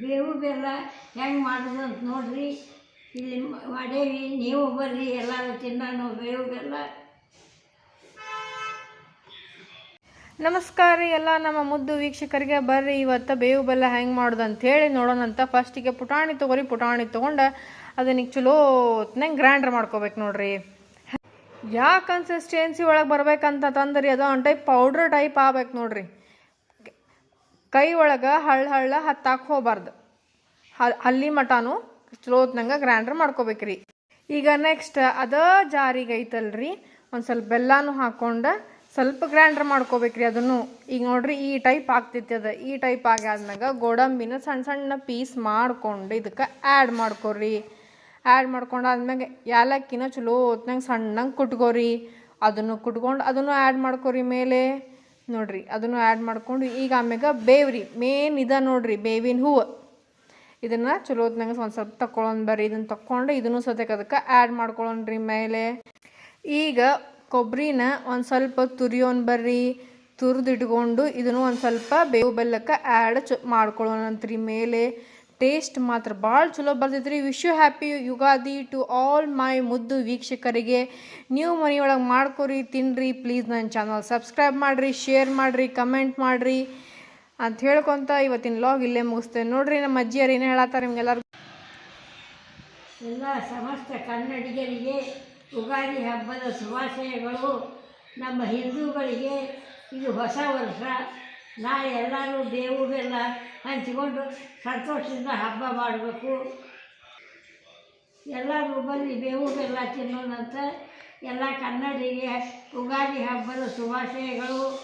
ಬೇವು ಬೆಲ್ಲ ಹೆಂಗೆ ಮಾಡೋದು ಅಂತ ನೋಡ್ರಿ. ಇಲ್ಲಿ ಮಾಡೇವಿ, ನೀವು ಬರ್ರಿ, ಎಲ್ಲರೂ ತಿನ್ನೋಣ ಬೇವು ಬೆಲ್ಲ ನಮಸ್ಕಾರ ರೀ, ಎಲ್ಲ ನಮ್ಮ ಮುದ್ದು ವೀಕ್ಷಕರಿಗೆ ಬರ್ರಿ. ಇವತ್ತು ಬೇವು ಬೆಲ್ಲ ಹೆಂಗೆ ಮಾಡೋದು ಅಂಥೇಳಿ ನೋಡೋಣಂತ ಫಸ್ಟಿಗೆ ಪುಟಾಣಿ ತೊಗೊರಿ, ಪುಟಾಣಿ ತೊಗೊಂಡು ಅದನ್ನ ಚಲೋ ಹೊತ್ನಾಗ ಗ್ರೈಂಡರ್ ಮಾಡ್ಕೋಬೇಕು ನೋಡ್ರಿ. ಯಾವ ಕನ್ಸಿಸ್ಟೆನ್ಸಿ ಒಳಗೆ ಬರ್ಬೇಕಂತ ತಂದ್ರಿ, ಅದು ಒಂದು ಟೈಪ್ ಪೌಡ್ರ್ ಟೈಪ್ ಆಗ್ಬೇಕು ನೋಡ್ರಿ. ಕೈ ಒಳಗೆ ಹಳ್ಳ ಹಳ್ಳ ಹತ್ತಾಕ್ ಹೋಗ್ಬಾರ್ದು. ಅಲ್ಲಿ ಮಟನು ಚಲೋತ್ನಂಗೆ ಗ್ರ್ಯಾಂಡ್ರ್ ಮಾಡ್ಕೋಬೇಕ್ರಿ. ಈಗ ನೆಕ್ಸ್ಟ್ ಅದ ಜಾರಿಗೆ ಐತಲ್ರಿ ಒಂದು ಸ್ವಲ್ಪ ಬೆಲ್ಲನೂ ಹಾಕ್ಕೊಂಡು ಸ್ವಲ್ಪ ಗ್ರೈಂಡರ್ ಮಾಡ್ಕೋಬೇಕ್ರಿ ಅದನ್ನು. ಈಗ ನೋಡ್ರಿ ಈ ಟೈಪ್ ಆಗ್ತೈತಿ ಅದು. ಈ ಟೈಪ್ ಆಗ್ಯಾದ್ಮ್ಯಾಗ ಗೋಡಂಬಿನ ಸಣ್ಣ ಸಣ್ಣ ಪೀಸ್ ಮಾಡ್ಕೊಂಡು ಇದಕ್ಕೆ ಆ್ಯಡ್ ಮಾಡ್ಕೊರಿ. ಆ್ಯಡ್ ಮಾಡ್ಕೊಂಡಾದ್ಮ್ಯಾಗ ಯಾಲಕ್ಕಿನ ಚಲೋ ಹೊತ್ನಾಗ ಸಣ್ಣಂಗೆ ಕುಟ್ಕೋರಿ. ಅದನ್ನು ಕುಟ್ಕೊಂಡು ಅದನ್ನು ಆ್ಯಡ್ ಮಾಡ್ಕೊರಿ ಮೇಲೆ. ನೋಡ್ರಿ, ಅದನ್ನು ಆ್ಯಡ್ ಮಾಡ್ಕೊಂಡು ಈಗ ಆಮ್ಯಾಗ ಬೇವ್ರಿ ಮೇನ್ ಇದ ನೋಡ್ರಿ, ಬೇವಿನ ಹೂವು. ಇದನ್ನು ಚಲೋ ಹೊತ್ನಾಗ ಒಂದು ಸ್ವಲ್ಪ ತಗೊಳೊನ್ ಬರ್ರಿ, ಇದನ್ನು ತಕ್ಕೊಂಡು ಇದನ್ನು ಸದ್ಯಕ್ಕೆ ಅದಕ್ಕೆ ಆ್ಯಡ್ ಮಾಡ್ಕೊಳ್ಳೋಣ್ರಿ ಮೇಲೆ. ಈಗ ಕೊಬ್ಬರಿನ ಒಂದು ಸ್ವಲ್ಪ ತುರಿಯೋನ್ ಬರ್ರಿ ತುರಿದಿಟ್ಕೊಂಡು ಇದನ್ನು ಒಂದು ಸ್ವಲ್ಪ ಬೇವು ಬೆಲ್ಲಕ್ಕೆ ಆ್ಯಡ್ ಚ ಮಾಡ್ಕೊಳ್ಳೋಣಂತ್ರಿ ಮೇಲೆ. ಟೇಸ್ಟ್ ಮಾತ್ರ ಭಾಳ ಚಲೋ ಬರ್ತೈತ್ರಿ wish you happy Ugadi to all my ಮುದ್ದು ವೀಕ್ಷಕರಿಗೆ. ನೀವು ಮನೆಯೊಳಗೆ ಮಾಡ್ಕೊರಿ ತಿನ್ನಿರಿ ಪ್ಲೀಸ್ ನನ್ನ ಚಾನಲ್ ಸಬ್ಸ್ಕ್ರೈಬ್ ಮಾಡಿರಿ ಶೇರ್ ಮಾಡಿರಿ ಕಮೆಂಟ್ ಮಾಡಿರಿ ಅಂತ ಹೇಳ್ಕೊತ ಇವತ್ತಿನ ಲಾಗ್ ಇಲ್ಲೇ ಮುಗಿಸ್ತೇನೆ. ನೋಡ್ರಿ ನಮ್ಮ ಅಜ್ಜಿಯರು ಏನು ಹೇಳತ್ತಾರೆ ನಿಮ್ಗೆಲ್ಲರಿಗೂ? ಎಲ್ಲ ಸಮಸ್ತ ಕನ್ನಡಿಗರಿಗೆ ಯುಗಾದಿ ಹಬ್ಬದ ಶುಭಾಶಯಗಳು. ನಮ್ಮ ಹಿಂದೂಗಳಿಗೆ ಇದು ಹೊಸ ವರ್ಷ. ನಾಳೆ ಎಲ್ಲರೂ ಬೇವು ಬೆಲ್ಲ ಹಂಚಿಕೊಂಡು ಸಂತೋಷದಿಂದ ಹಬ್ಬ ಮಾಡಬೇಕು. ಎಲ್ಲರೂ ಬನ್ನಿ ಬೇವು ಬೆಲ್ಲ ತಿನ್ನೋಣಂತ. ಎಲ್ಲ ಕನ್ನಡಿಗೆ ಯುಗಾದಿ ಹಬ್ಬದ ಶುಭಾಶಯಗಳು.